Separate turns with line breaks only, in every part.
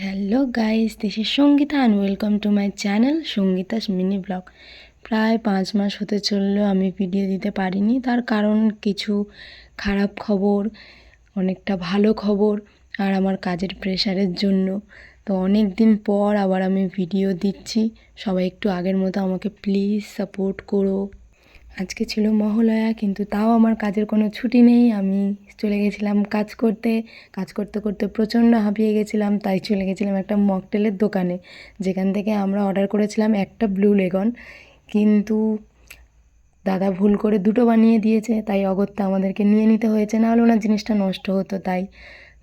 Hello guys this is Sangeeta and welcome to my channel Sangeeta's mini blog প্রায় পাঁচ মাস হতে চলল, আমি ভিডিও দিতে পারিনি। তার কারণ কিছু খারাপ খবর, অনেকটা ভালো খবর, আর আমার কাজের প্রেশারের জন্য। তো অনেক দিন পর আবার আমি ভিডিও দিচ্ছি। সবাই একটু আগের মতো আমাকে প্লিজ সাপোর্ট করো। আজকে ছিল মহালয়া, কিন্তু তাও আমার কাজের কোনো ছুটি নেই। আমি চলে গেছিলাম কাজ করতে। কাজ করতে করতে প্রচণ্ড হাঁপিয়ে গেছিলাম, তাই চলে গেছিলাম একটা মকটেলের দোকানে, যেখান থেকে আমরা অর্ডার করেছিলাম একটা ব্লু লেগন। কিন্তু দাদা ভুল করে দুটো বানিয়ে দিয়েছে, তাই অগত্যা আমাদেরকে নিয়ে নিতে হয়েছে। না হলে ওনার জিনিসটা নষ্ট হতো, তাই।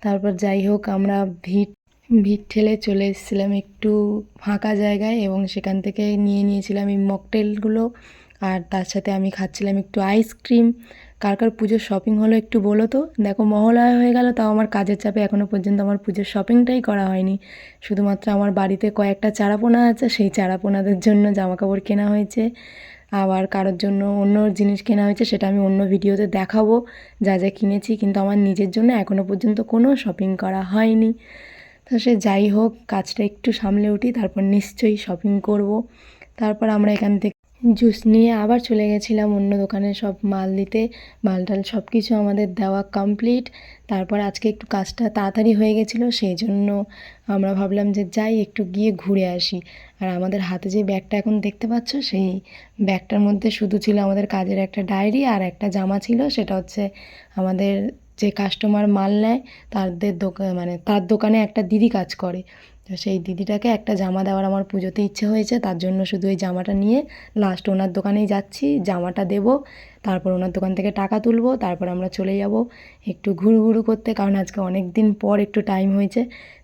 তারপর যাই হোক, আমরা ভিড় ভিড় ঠেলে চলে এসেছিলাম একটু ফাঁকা জায়গায়, এবং সেখান থেকে নিয়ে নিয়েছিলাম এই মকটেলগুলো। আর তার সাথে আমি খাচ্ছিলাম একটু আইসক্রিম কার কার পুজোর শপিং হলো একটু বলো তো। দেখো, মহলয়া হয়ে গেল, তাও আমার কাজের চাপে এখনও পর্যন্ত আমার পুজোর শপিংটাই করা হয়নি। শুধুমাত্র আমার বাড়িতে কয়েকটা চারাপোনা আছে, সেই চারাপোনাদের জন্য জামা কাপড় কেনা হয়েছে। আবার কারোর জন্য অন্য জিনিস কেনা হয়েছে, সেটা আমি অন্য ভিডিওতে দেখাবো, যা যা কিনেছি। কিন্তু আমার নিজের জন্য এখনও পর্যন্ত কোনো শপিং করা হয়নি। তো সে যাই হোক, কাজটা একটু সামলে উঠি, তারপর নিশ্চয়ই শপিং করব। তারপর আমরা এখান থেকে জুস নিয়ে আবার চলে গেছিলাম অন্য দোকানে সব মাল দিতে। মাল টাল সব কিছু আমাদের দেওয়া কমপ্লিট তারপর আজকে একটু কাজটা তাড়াতাড়ি হয়ে গেছিল, সেই জন্য আমরা ভাবলাম যে যাই, একটু গিয়ে ঘুরে আসি। আর আমাদের হাতে যে ব্যাগটা এখন দেখতে পাচ্ছ, সেই ব্যাগটার মধ্যে শুধু ছিল আমাদের কাজের একটা ডায়েরি আর একটা জামা ছিল। সেটা হচ্ছে আমাদের যে কাস্টমার মাল নেয়, তাদের দোকান মানে তার দোকানে একটা দিদি কাজ করে। তো সেই দিদিটাকে একটা জামা দেওয়ার আমার পুজোতে ইচ্ছে হয়েছে, তার জন্য শুধু ওই জামাটা নিয়ে লাস্ট ওনার দোকানেই যাচ্ছি। জামাটা দেব, তারপর ওনার দোকান থেকে টাকা তুলবো, তারপর আমরা চলে যাব একটু ঘুরু ঘুরু করতে, কারণ আজকে অনেক দিন পর একটু টাইম হয়েছে,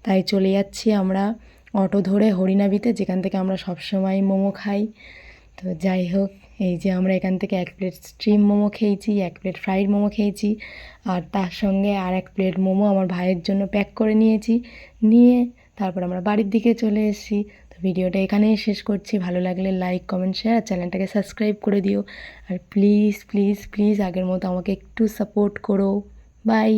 তাই চলে যাচ্ছি আমরা অটো ধরে হরিণাবিতে যেখান থেকে আমরা সবসময় মোমো খাই। তো যাই হোক, এই যে আমরা এখান থেকে এক প্লেট স্ট্রিম মোমো খেয়েছি, এক প্লেট ফ্রাইড মোমো খেয়েছি, আর তার সঙ্গে আর এক প্লেট মোমো আমার ভাইয়ের জন্য প্যাক করে নিয়েছি, নিয়ে তারপর আমরা বাড়ির দিকে চলে এসেছি। তো ভিডিওটা এখানেই শেষ করছি। ভালো লাগলে লাইক কমেন্ট শেয়ার চ্যানেলটাকে সাবস্ক্রাইব করে দিও। আর প্লিজ প্লিজ প্লিজ আগের মতো আমাকে একটু সাপোর্ট করো। বাই